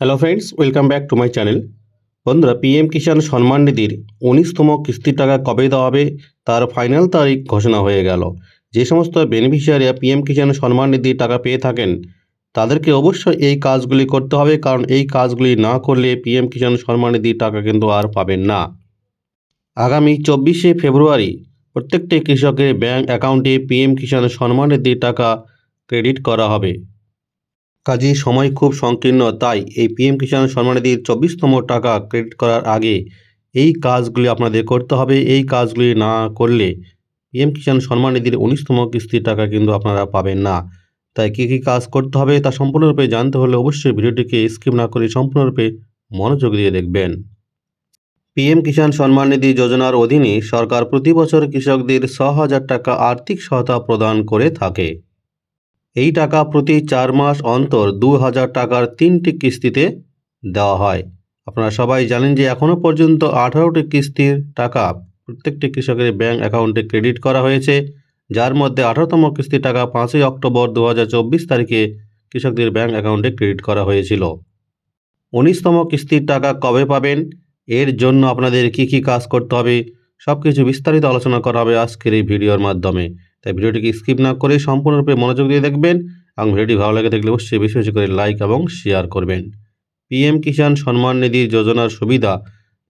Hello friends welcome back to my channel বন্ধুরা PM Kisan Samman নিধির উনিশতম কিস্তির টাকা কবে দেওয়া হবে? তার ফাইনাল তারিখ ঘোষণা হয়ে গেল। যে সমস্ত বেনিফিশিয়ারিরা পিএম কিষাণ সম্মান নিধির টাকা পেয়ে থাকেন, তাদেরকে অবশ্যই এই কাজগুলি করতে হবে, কারণ এই কাজগুলি না করলে পিএম কিষাণ সম্মান নিধির টাকা কিন্তু আর পাবেন না। আগামী চব্বিশে ফেব্রুয়ারি, প্রত্যেকটি কৃষকের ব্যাংক অ্যাকাউন্টে পিএম কিষাণ সম্মান নিধির টাকা ক্রেডিট করা হবে। কাজে সময় খুব সংকীর্ণ, তাই এই পিএম কিষাণ সম্মানিধির চব্বিশতম টাকা ক্রেডিট করার আগে এই কাজগুলি আপনাদের করতে হবে। এই কাজগুলি না করলে পিএম কিষাণ সম্মানিধির উনিশতম কিস্তির টাকা কিন্তু আপনারা পাবেন না। তাই কী কী কাজ করতে হবে তা সম্পূর্ণরূপে জানতে হলে অবশ্যই ভিডিওটিকে স্কিপ না করে সম্পূর্ণরূপে মনোযোগ দিয়ে দেখবেন। পিএম কিষাণ সম্মান নিধি যোজনার অধীনে সরকার প্রতি বছর কৃষকদের ছ হাজার টাকা আর্থিক সহায়তা প্রদান করে থাকে। এই টাকা প্রতি চার মাস অন্তর দু হাজার টাকার তিনটি কিস্তিতে দেওয়া হয়। আপনারা সবাই জানেন যে এখনও পর্যন্ত আঠারোটি কিস্তির টাকা প্রত্যেকটি কৃষকের ব্যাংক অ্যাকাউন্টে ক্রেডিট করা হয়েছে, যার মধ্যে আঠারোতম কিস্তির টাকা পাঁচই অক্টোবর দু হাজার চব্বিশ তারিখে কৃষকদের ব্যাংক অ্যাকাউন্টে ক্রেডিট করা হয়েছিল। উনিশতম কিস্তির টাকা কবে পাবেন? এর জন্য আপনাদের কি কি কাজ করতে হবে? সব কিছু বিস্তারিত আলোচনা করা হবে আজকের এই ভিডিওর মাধ্যমে। তাই ভিডিওটিকে স্কিপ না করে সম্পূর্ণরূপে মনোযোগ দিয়ে দেখবেন এবং ভিডিওটি ভালো লাগে থাকলে অবশ্যই বেশি বেশি করে লাইক এবং শেয়ার করবেন। পিএম কিষাণ সম্মান নিধি যোজনার সুবিধা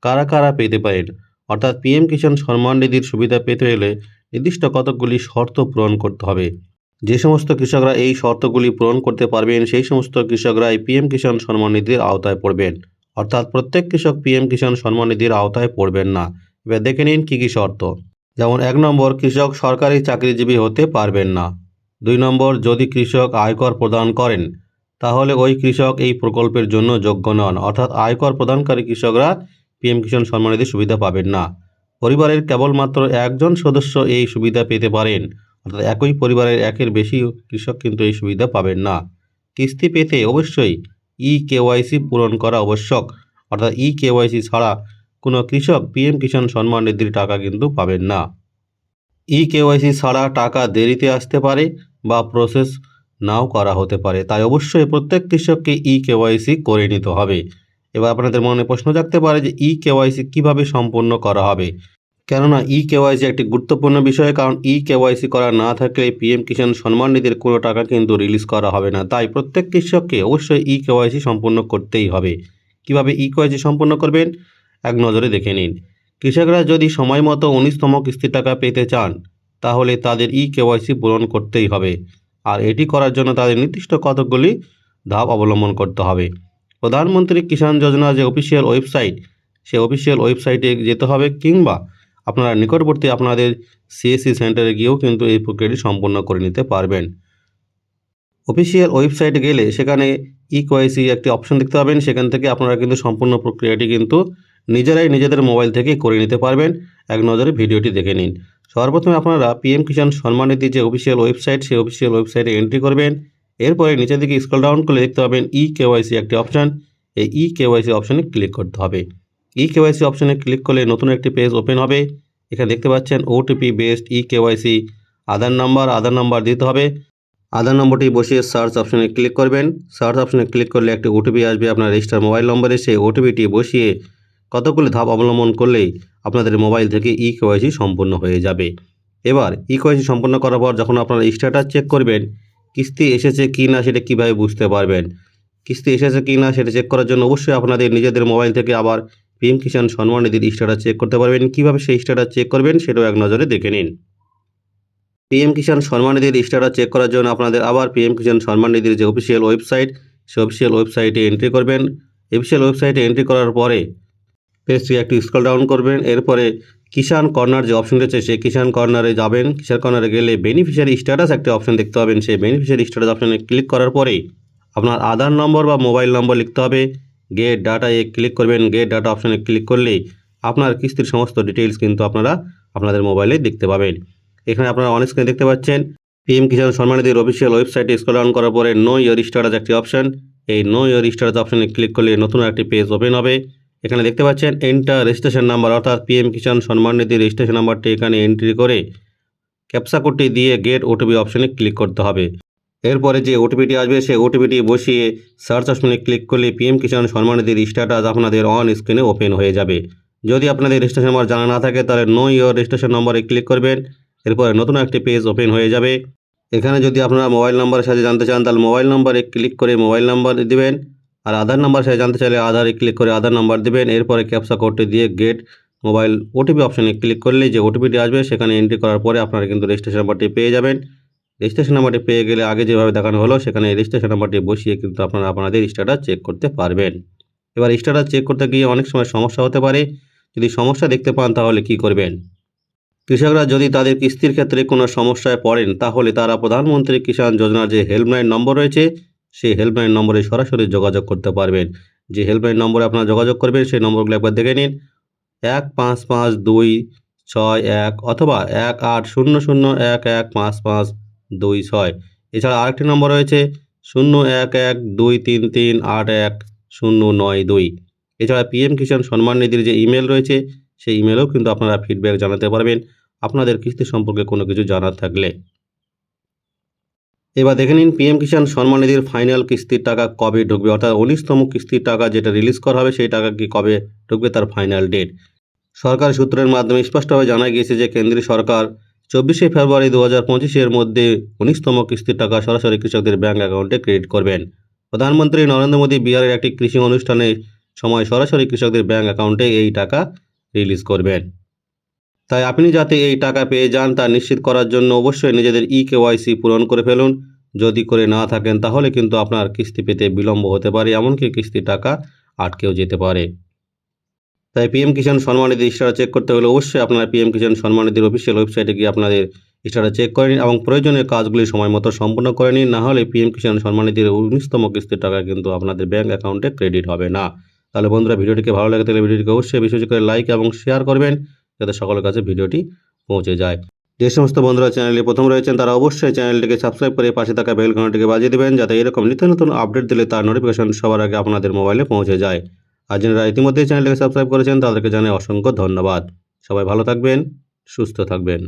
কারা কারা পেতে পারেন? অর্থাৎ পিএম কিষাণ সম্মান নিধির সুবিধা পেতে হলে নির্দিষ্ট কতকগুলি শর্ত পূরণ করতে হবে। যে সমস্ত কৃষকরা এই শর্তগুলি পূরণ করতে পারবেন, সেই সমস্ত কৃষকরা এই পিএম কিষাণ সম্মান নিধির আওতায় পড়বেন। অর্থাৎ প্রত্যেক কৃষক পিএম কিষাণ সম্মান নিধির আওতায় পড়বেন না। এবার দেখে নিন কী কী শর্ত। যেমন এক নম্বর, কৃষক সরকারি চাকরিজীবী হতে পারবেন না। দুই নম্বর, যদি কৃষক আয়কর প্রদান করেন, তাহলে ওই কৃষক এই প্রকল্পের জন্য যোগ্য নন। অর্থাৎ আয়কর প্রদানকারী কৃষকরা পিএম কিষাণ সম্মানিধি সুবিধা পাবেন না। পরিবারের কেবলমাত্র একজন সদস্য এই সুবিধা পেতে পারেন। অর্থাৎ একই পরিবারের একের বেশি কৃষক কিন্তু এই সুবিধা পাবেন না। কিস্তি পেতে অবশ্যই ই কেওয়াইসি পূরণ করা আবশ্যক। অর্থাৎ ই কেওয়াইসি ছাড়া কোনো কৃষক পিএম কিষাণ সম্মান নিধির টাকা কিন্তু পাবেন না। ই কেওয়াইসি ছাড়া টাকা দেরিতে আসতে পারে বা প্রসেস নাও করা হতে পারে। তাই অবশ্যই প্রত্যেক কৃষককে ই কেওয়াইসি করে নিতে হবে। এবার আপনাদের মনে প্রশ্ন জাগতে পারে যে ই কেওয়াইসি কীভাবে সম্পন্ন করা হবে? কেননা ই কেওয়াইসি একটি গুরুত্বপূর্ণ বিষয়, কারণ ই কেওয়াইসি করা না থাকলে পিএম কিষাণ সম্মান নিধির কোনো টাকা কিন্তু রিলিজ করা হবে না। তাই প্রত্যেক কৃষককে অবশ্যই ই কেওয়াইসি সম্পূর্ণ করতেই হবে। কীভাবে ই কেওয়াইসি সম্পূর্ণ করবেন? এক নজরে দেখে নিন। কৃষকরা যদি সময় মতো উনিশতম কিস্তির টাকা পেতে চান, তাহলে তাদের ই কেওয়াইসি পূরণ করতেই হবে। আর এটি করার জন্য তাদের নির্দিষ্ট কতকগুলি ধাপ অবলম্বন করতে হবে। প্রধানমন্ত্রী কিষাণ যোজনা যে অফিসিয়াল ওয়েবসাইট সে অফিসিয়াল ওয়েবসাইটে যেতে হবে কিংবা আপনারা নিকটবর্তী আপনাদের সিএসসি সেন্টারে গিয়েও কিন্তু এই প্রক্রিয়াটি সম্পূর্ণ করে নিতে পারবেন। অফিসিয়াল ওয়েবসাইটে গেলে সেখানে ই কোয়াইসি একটি অপশন দেখতে পাবেন। সেখান থেকে আপনারা কিন্তু সম্পূর্ণ প্রক্রিয়াটি কিন্তু নিজেরাই নিজেদের মোবাইল থেকে করে নিতে পারবেন। এক নজরে ভিডিওটি দেখে নিন। সর্বপ্রথমে আপনারা পিএম কিষাণ নিধি যে অফিসিয়াল ওয়েবসাইট সেই অফিসিয়াল ওয়েবসাইটে এন্ট্রি করবেন। এরপরে নিচের দিকে স্ক্রল ডাউন করলে দেখতে পাবেন ই কেওয়াইসি একটি অপশান এই ই কেওয়াইসি অপশানে ক্লিক করতে হবে। ই কেওয়াইসি অপশানে ক্লিক করলে নতুন একটি পেজ ওপেন হবে। এখানে দেখতে পাচ্ছেন OTP based e KYC Aadhaar number Aadhaar number দিতে হবে। আধার নম্বরটি বসিয়ে সার্চ অপশানে ক্লিক করবেন। সার্চ অপশানে ক্লিক করলে একটি ওটিপি আসবে আপনার রেজিস্টার মোবাইল নম্বরে। সেই ওটিপিটি বসিয়ে কতগুলি ধাপ অবলম্বন করলেই আপনাদের মোবাইল থেকে ই কেওয়াইসি সম্পূর্ণ হয়ে যাবে। এবার ই কেওয়াইসি সম্পূর্ণ করার পর যখন আপনারা স্ট্যাটাস চেক করবেন, কিস্তি এসেছে কি না সেটা কীভাবে বুঝতে পারবেন? কিস্তি এসেছে কি না সেটা চেক করার জন্য অবশ্যই আপনাদের নিজেদের মোবাইল থেকে আবার পিএম কিষাণ সম্মান নিধির স্ট্যাটাস চেক করতে পারবেন। কীভাবে সেই স্ট্যাটাস চেক করবেন সেটাও এক নজরে দেখে নিন। পিএম কিষাণ সম্মান নিধির স্ট্যাটাস চেক করার জন্য আপনাদের আবার পিএম কিষাণ সম্মান নিধির যে অফিসিয়াল ওয়েবসাইট সেই অফিসিয়াল ওয়েবসাইটে এন্ট্রি করবেন। অফিসিয়াল ওয়েবসাইটে এন্ট্রি করার পরে পেজটি একটু স্ক্রল ডাউন করবেন। এরপরে কিষাণ কর্নার যে অপশন রয়েছে, সেই কিষাণ কর্নারে যাবেন। কিষাণ কর্নারে গেলে বেনিফিশিয়ারি স্ট্যাটাস একটি অপশন দেখতে পাবেন। সেই বেনিফিশিয়ারি স্ট্যাটাস অপশনে ক্লিক করার পরে আপনার আধার নম্বর বা মোবাইল নম্বর লিখতে হবে। গেট ডাটায় ক্লিক করবেন। গেট ডাটা অপশনে ক্লিক করলে আপনার কিস্তির সমস্ত ডিটেইলস কিন্তু আপনারা আপনাদের মোবাইলে দেখতে পাবেন। এখানে আপনারা অন স্ক্রিনে দেখতে পাচ্ছেন। পিএম কিষাণ সম্মান নিধির অফিসিয়াল ওয়েবসাইটে স্ক্রল ডাউন করার পরে নো ইয়ার স্ট্যাটাস একটি অপশন এই নো ইয়ার স্ট্যাটাস অপশনে ক্লিক করলে নতুন একটি পেজ ওপেন হবে। এখানে দেখতে পাচ্ছেন এন্টার রেজিস্ট্রেশন নাম্বার অর্থাৎ পিএম কিষাণ সম্মান নিধির রেজিস্ট্রেশন নাম্বারটি এখানে এন্ট্রি করে ক্যাপসা কোডটি দিয়ে গেট ওটিপি অপশনে ক্লিক করতে হবে। এরপরে যে ওটিপিটি আসবে, সেই ওটিপিটি বসিয়ে সার্চ অপশনে ক্লিক করলে পিএম কিষাণ সম্মান নিধির স্ট্যাটাস আপনাদের অন স্ক্রিনে ওপেন হয়ে যাবে। যদি আপনাদের রেজিস্ট্রেশন নাম্বার জানা না থাকে, তাহলে নো ইয়োর রেজিস্ট্রেশন নম্বরে ক্লিক করবেন। এরপরে নতুন একটি পেজ ওপেন হয়ে যাবে। এখানে যদি আপনারা মোবাইল নাম্বারের সাথে জানতে চান, তাহলে মোবাইল নাম্বারে ক্লিক করে মোবাইল নাম্বার দিবেন। আর আধার নাম্বার সে জানতে চাইলে আধারে ক্লিক করে আধার নাম্বার দেবেন। এরপরে ক্যাপসা কোডটি দিয়ে গেট মোবাইল ওটিপি অপশানে ক্লিক করলে যে ওটিপিটি আসবে, সেখানে এন্ট্রি করার পরে আপনারা কিন্তু রেজিস্ট্রেশন নাম্বারটি পেয়ে যাবেন। রেজিস্ট্রেশন নাম্বারটি পেয়ে গেলে আগে যেভাবে দেখানো হলো, সেখানে রেজিস্ট্রেশন নাম্বারটি বসিয়ে কিন্তু আপনারা আপনাদের স্ট্যাটাস চেক করতে পারবেন। এবার স্ট্যাটাস চেক করতে গিয়ে অনেক সময় সমস্যা হতে পারে। যদি সমস্যা দেখতে পান, তাহলে কি করবেন? কৃষকরা যদি তাদের কিস্তির ক্ষেত্রে কোনো সমস্যায় পড়েন, তাহলে তারা প্রধানমন্ত্রী কিষাণ যোজনার যে হেল্পলাইন নম্বর রয়েছে সেই হেল্পলাইন নম্বরে সরাসরি যোগাযোগ করতে পারবেন। যে হেল্পলাইন নম্বরে আপনারা যোগাযোগ করবেন, সেই নম্বরগুলো একবার দেখে নিন। এক পাঁচ পাঁচ দুই ছয় এক অথবা এক আট শূন্য শূন্য এক এক পাঁচ পাঁচ দুই ছয়। এছাড়া আরেকটি নম্বর রয়েছে শূন্য এক এক দুই তিন তিন আট এক শূন্য নয় দুই। এছাড়া পিএম কিষাণ সম্মান নিধির যে ইমেল রয়েছে, সেই ইমেলেও কিন্তু আপনারা ফিডব্যাক জানাতে পারবেন। আপনাদের কিস্তি সম্পর্কে কোনো কিছু জানার থাকলে। এবার দেখে নিন, পিএম কিষাণ সম্মান নিধির ফাইনাল কিস্তির টাকা কবে ঢুকবে? অর্থাৎ উনিশতম কিস্তির টাকা যেটা রিলিজ করা হবে, সেই টাকা কি কবে ঢুকবে তার ফাইনাল ডেট সরকার সূত্রের মাধ্যমে স্পষ্টভাবে জানা গিয়েছে যে কেন্দ্রীয় সরকার চব্বিশে ফেব্রুয়ারি দু হাজার পঁচিশের মধ্যে উনিশতম কিস্তির টাকা সরাসরি কৃষকদের ব্যাঙ্ক অ্যাকাউন্টে ক্রেডিট করবেন। প্রধানমন্ত্রী নরেন্দ্র মোদী বিহারের একটি কৃষি অনুষ্ঠানে সময় সরাসরি কৃষকদের ব্যাঙ্ক অ্যাকাউন্টে এই টাকা রিলিজ করবেন। তাই আপনি যাতে এই টাকা পেয়ে যান তা নিশ্চিত করার জন্য অবশ্যই নিজেদের ই কেওয়াইসি পূরণ করে ফেলুন। যদি করে না থাকেন, তাহলে কিন্তু আপনার কিস্তি পেতে বিলম্ব হতে পারে, এমনকি কিস্তির টাকা আটকেও যেতে পারে। তাই পিএম কিষাণ সম্মান নিধি স্টার চেক করতে হলে অবশ্যই আপনারা পিএম কিষাণ সম্মান নিধির অফিসিয়াল ওয়েবসাইটে গিয়ে আপনাদের স্টার চেক করে নিন এবং প্রয়োজনীয় কাজগুলি সময় মতো সম্পূর্ণ করে নিন। না হলে পিএম কিষাণ সম্মানিধির উনিশতম কিস্তির টাকা কিন্তু আপনাদের ব্যাঙ্ক অ্যাকাউন্টে ক্রেডিট হবে না। তাহলে বন্ধুরা, ভিডিওটিকে ভালো লাগে তাহলে ভিডিওটিকে অবশ্যই বেশি বেশি করে লাইক এবং শেয়ার করবেন। যাতে সকলের কাছে ভিডিওটি পৌঁছে যায়। যে সমস্ত বন্ধুরা চ্যানেলে প্রথম রয়েছেন, তারা অবশ্যই চ্যানেলটিকে সাবস্ক্রাইব করে পাশে থাকা বেল বাজিয়ে দেবেন, যাতে এরকম নিত্য নতুন আপডেট দিলে তার নোটিফিকেশন সবার আগে আপনাদের মোবাইলে পৌঁছে যায়। আর যারা ইতিমধ্যেই চ্যানেলটিকে সাবস্ক্রাইব করেছেন, তাদেরকে জানাই অসংখ্য ধন্যবাদ। সবাই ভালো থাকবেন, সুস্থ থাকবেন।